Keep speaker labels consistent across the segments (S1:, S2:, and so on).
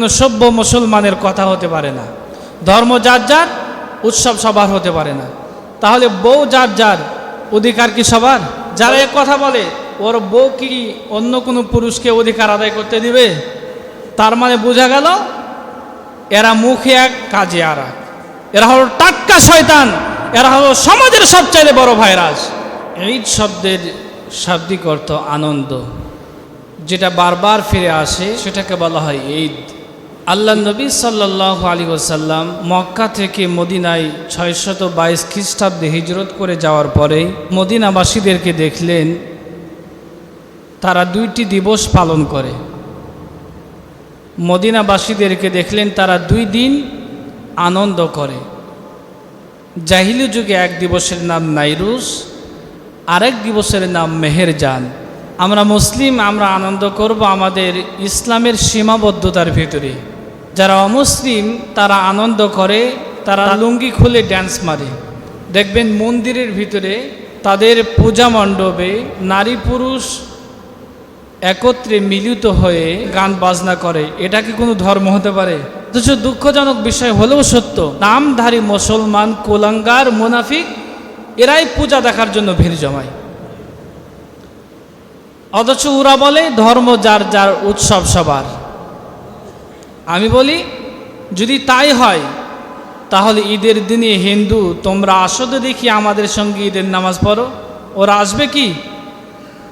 S1: সভ্য মুসলমানের কথা হতে পারে না। ধর্ম যার যার, উৎসব সবার হতে পারে না। তাহলে বউ যার যার, অধিকার কি সবার? যারা এক কথা বলে, ওর বউ কি অন্য কোনো পুরুষকে অধিকার আদায় করতে দিবে? তার মানে বোঝা গেল, এরা মুখে এক, কাজে আর এরা হলো টাটকা শয়তান, এরা হলো সমাজের সবচাইতে বড় ভাইরাস। ঈদ শব্দের শাব্দিক অর্থ আনন্দ, যেটা বারবার ফিরে আসে, সেটাকে বলা হয় ঈদ। আল্লাহ নবী সাল্লাহ আলী ওসাল্লাম মক্কা থেকে মদিনায় ছয়শত বাইশ খ্রিস্টাব্দে হিজরত করে যাওয়ার পরে মদিনাবাসীদেরকে দেখলেন, তারা দুইটি দিবস পালন করে। মদিনাবাসীদেরকে দেখলেন, তারা দুই দিন আনন্দ করে। জাহিলি যুগে এক দিবসের নাম নাইরুস, আরেক দিবসের নাম মেহেরজান। আমরা মুসলিম, আমরা আনন্দ করব আমাদের ইসলামের সীমাবদ্ধতার ভিতরে। যারা অমুসলিম তারা আনন্দ করে তারা লুঙ্গি খুলে ড্যান্স মারে। দেখবেন মন্দিরের ভিতরে তাদের পূজা মণ্ডপে নারী পুরুষ একত্রে মিলিত হয়ে গান বাজনা করে। এটা কি কোনো ধর্ম হতে পারে? অথচ দুঃখজনক বিষয় হলেও সত্য নামধারী মুসলমান কোলাঙ্গার মুনাফিক এরাই পূজা দেখার জন্য ভিড় জমায়। অথচ ওরা বলে ধর্ম যার যার উৎসব সবার। আমি বলি, যদি তাই হয়, তাহলে ঈদের দিনে হিন্দু, তোমরা আসো তো দেখি আমাদের সঙ্গে ঈদের নামাজ পড়ো। ওরা আসবে কি?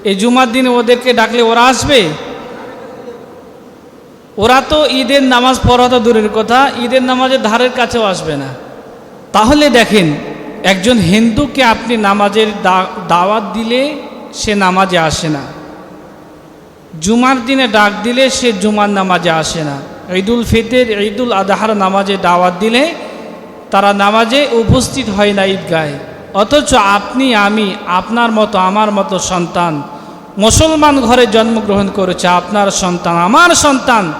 S1: এই জুমার দিনে ওদেরকে ডাকলে ওরা আসবে? ওরা তো ঈদের নামাজ পড়া তো দূরের কথা, ঈদের নামাজের ধারের কাছেও আসবে না। তাহলে দেখেন, একজন হিন্দুকে আপনি নামাজের দাওয়াত দিলে সে নামাজে আসে না। জুমার দিনে ডাক দিলে সে জুমার নামাজে আসে না। ঈদুল ফিতর, ঈদুল আদাহার নামাজে দাওয়াত দিলে তারা নামাজে উপস্থিত হয় না ঈদগাহে। অথচ আপনি, আমি, আপনার মতো, আমার মতো সন্তান মুসলমান ঘরে জন্মগ্রহণ করেছে, আপনার সন্তান, আমার সন্তান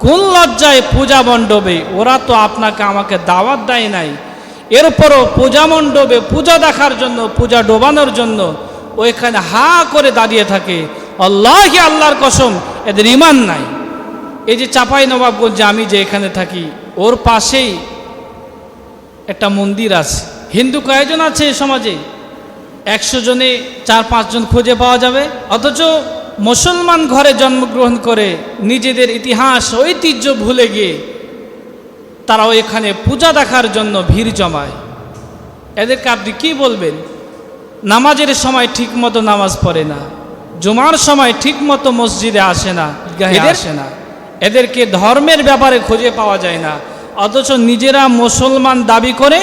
S1: কোন লজ্জায় পূজা মণ্ডপে? ওরা তো আপনাকে, আমাকে দাওয়াত দেয় নাই। এরপরও পূজা মণ্ডপে পূজা দেখার জন্য, পূজা ডোবানোর জন্য ওইখানে হা করে দাঁড়িয়ে থাকে। আল্লাহি আল্লাহর কসম, এদের ইমান নাই। এই যে চাপাই নবাবগঞ্জে আমি যে এখানে থাকি ওর পাশেই একটা মন্দির আছে। হিন্দু কয়েকজন আছে এই সমাজে? একশো জনে চার পাঁচজন খুঁজে পাওয়া যাবে। অথচ মুসলমান ঘরে জন্মগ্রহণ করে নিজেদের ইতিহাস ঐতিহ্য ভুলে গিয়ে তারাও এখানে পূজা দেখার জন্য ভিড় জমায়। এদেরকে আপনি কী বলবেন? নামাজের সময় ঠিক মতো নামাজ পড়ে না জুমার সময় ঠিক মতো মসজিদে আসে না আসে না। এদেরকে ধর্মের ব্যাপারে খুঁজে পাওয়া যায় না। অথচ নিজেরা মুসলমান দাবি করে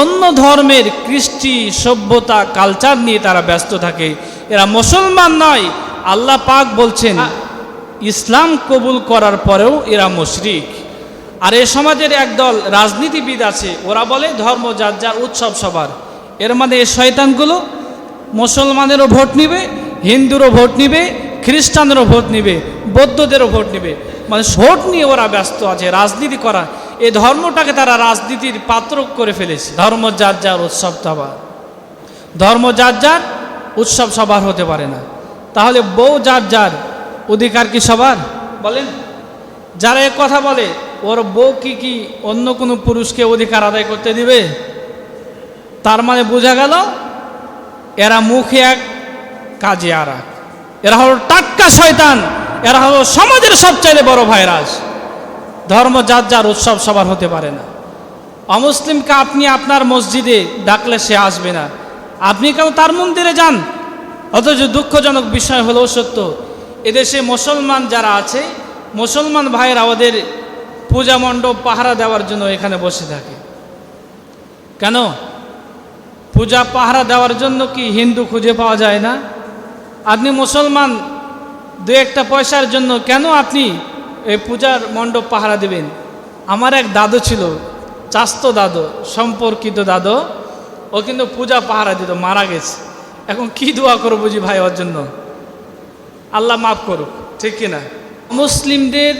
S1: অন্য ধর্মের কৃষ্টি সভ্যতা কালচার নিয়ে তারা ব্যস্ত থাকে। এরা মুসলমান নয় আল্লাহ পাক বলছেন ইসলাম কবুল করার পরেও এরা মুশরিক। আর এ সমাজের একদল রাজনীতিবিদ আছে ওরা বলে ধর্ম যার যার উৎসব সবার। এর মানে এই শয়তানগুলো মুসলমানেরও ভোট নিবে হিন্দুরও ভোট নিবে খ্রিস্টানেরও ভোট নিবে, বৌদ্ধদেরও ভোট নিবে। মানে ভোট নিয়ে ওরা ব্যস্ত আছে, রাজনীতি করা। এই ধর্মটাকে তারা রাজনীতির পাত্র করে ফেলেছে। ধর্ম যার যার উৎসব সবার। ধর্ম যার যার উৎসব সবার হতে পারে না। তাহলে বউ যার যার অধিকার কি সবার? বলেন। যারা এ কথা বলে, ওর বউ কি কি অন্য কোনো পুরুষকে অধিকার আদায় করতে দিবে? তার মানে বোঝা গেল, এরা মুখে এক, কাজে আর এক। এরা হলো টাটকা শয়তান, এরা হলো সমাজের সবচাইতে বড় ভাইরাস। ধর্ম যার যার উৎসব সবার হতে পারে না। অমুসলিমকে আপনি আপনার মসজিদে ডাকলে সে আসবে না। আপনি কেন তার মন্দিরে যান? অথচ দুঃখজনক বিষয় হলেও সত্য, এদেশে মুসলমান যারা আছে, মুসলমান ভাইয়েরা ওদের পূজা মণ্ডপ, পাহারা দেওয়ার জন্য এখানে বসে থাকে। কেন? পূজা, পাহারা দেওয়ার জন্য কি হিন্দু খুঁজে পাওয়া যায় না? আপনি মুসলমান, দু একটা পয়সার জন্য কেন আপনি এই পূজার মণ্ডপ পাহারা দেবেন? আমার এক দাদু ছিল, চাস্ত দাদু, সম্পর্কিত দাদু, ও কিন্তু পূজা পাহারা দিত, মারা গেছে। এখন কি দোয়া করব বুঝি ভাই ওর জন্য? আল্লাহ মাফ করুক, ঠিক কিনা মুসলিমদের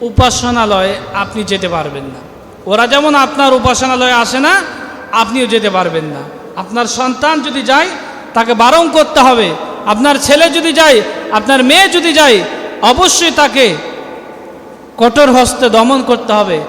S1: উপাসনালয়ে আপনি যেতে পারবেন না। ওরা যেমন আপনার উপাসনালয়ে আসে না, আপনিও যেতে পারবেন না। আপনার সন্তান যদি যায়, তাকে বারণ করতে হবে। আপনার ছেলে যদি যায়, আপনার মেয়ে যদি যায়, অবশ্যই তাকে কঠোর হস্তে দমন করতে হবে।